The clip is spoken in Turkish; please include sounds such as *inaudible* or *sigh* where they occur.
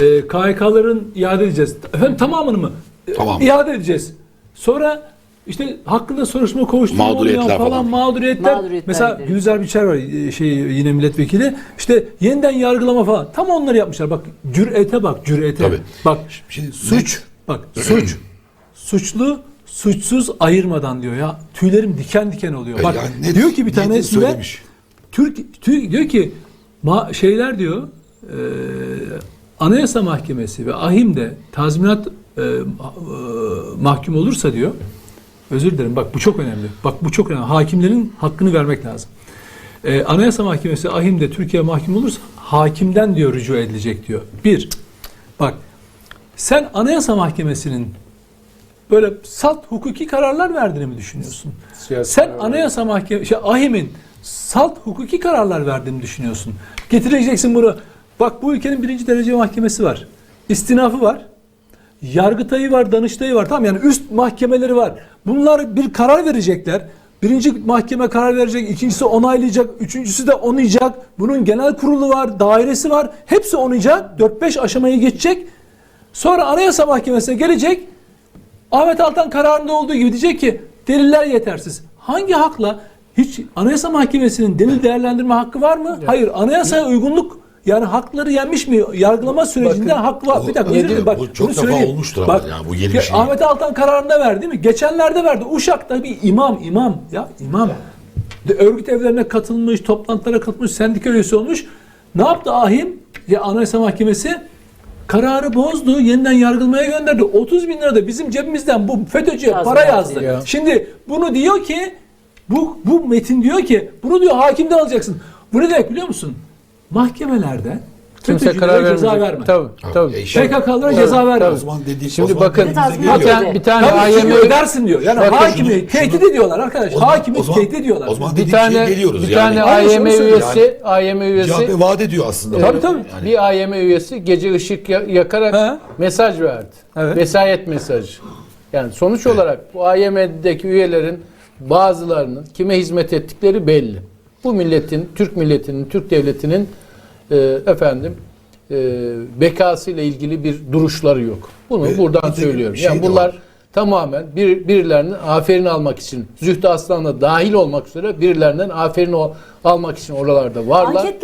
e, KHK'ların iade edeceğiz. Efendim tamamını mı? E, Tamam. İade edeceğiz. Sonra işte hakkında soruşturma kovuşturma Mağduriyetler oluyor falan, falan. mağduriyetler. Mağduriyetler Mesela. Gülizar Biçer var e, şey yine milletvekili. İşte yeniden yargılama falan. Tam onları yapmışlar. Bak cürete bak cürete. Tabii. Bak Şimdi suç. Bak *clears throat* suç. Suçlu suçsuz ayırmadan diyor ya. Tüylerim diken diken oluyor. E Bak yani ne- diyor ki bir ne tanesinde söylemiş? Türk Türk diyor ki ma, şeyler diyor e, Anayasa Mahkemesi ve AHİM'de tazminat e, e, mahkum olursa diyor özür dilerim bak bu çok önemli. Bak bu çok önemli. Hakimlerin hakkını vermek lazım. E, Anayasa Mahkemesi AHİM'de Türkiye mahkum olursa hakimden diyor rücu edilecek diyor. Bir, bak sen Anayasa Mahkemesi'nin böyle salt hukuki kararlar verdiğini mi düşünüyorsun? Siyasi Sen karar Anayasa Mahkemesi, şey, AHİM'in salt hukuki kararlar verdiğini düşünüyorsun. Getireceksin bunu. Bak bu ülkenin birinci derece mahkemesi var. İstinafı var. Yargıtayı var, Danıştayı var. Tamam yani üst mahkemeleri var. Bunlar bir karar verecekler. Birinci mahkeme karar verecek, ikincisi onaylayacak, üçüncüsü de onaylayacak. Bunun genel kurulu var, dairesi var. Hepsi onaylayacak. 4-5 aşamayı geçecek. Sonra Anayasa Mahkemesi'ne gelecek. Ahmet Altan kararında olduğu gibi diyecek ki deliller yetersiz. Hangi hakla? Hiç Anayasa Mahkemesi'nin delil değerlendirme hakkı var mı? Hayır. Anayasaya uygunluk yani hakları yenmiş mi? Yargılama sürecinde Bakın, hak var. bir dakika özür dilerim. Bak, bu çok defa söyleyeyim. olmuştur ama yani bu yeni bir şey Ahmet Altan kararında verdi değil mi? Geçenlerde verdi. Uşak'ta bir imam, imam ya imam. De örgüt evlerine katılmış, toplantılara katılmış, sendika üyesi olmuş. Ne yaptı Ahim? Ya Anayasa Mahkemesi kararı bozdu. Yeniden yargılamaya gönderdi. 30 bin lira da bizim cebimizden bu FETÖ'cüye para yazdı yazdı. ya. Şimdi bunu diyor ki bu, bu metin diyor ki bunu diyor hakimden alacaksın. Bu ne demek biliyor musun? Mahkemelerde Kimse karar ceza vermeyecek. verme. Tabii, tabii. E PKK'lara Tabii, ceza tabii. O zaman dedi, Şimdi bakın, geliyor. Zaten bir tane Tabii çünkü AYM ödersin diyor. Yani Bakın hakimi şunu- tehdit şunu- ediyorlar arkadaş. O zaman- hakimi o zaman- tehdit ediyorlar. O zaman bir dediğim tane geliyoruz bir yani. tane Aynı AYM şunu söylüyor. üyesi AYM üyesi CHP vaat ediyor aslında. Tabii, tabii. Yani bir AYM üyesi gece ışık ya- yakarak He. mesaj verdi. Evet. Vesayet mesajı. Yani sonuç olarak bu AYM'deki üyelerin bazılarının kime hizmet ettikleri belli. Bu milletin, Türk milletinin, Türk devletinin e, efendim e, bekasıyla ilgili bir duruşları yok. Bunu Ve buradan söylüyorum. şey yani bunlar var. tamamen bir, birilerinin aferin almak için, Zühtü Aslan'la dahil olmak üzere birilerinden aferin o- almak için oralarda varlar. Anket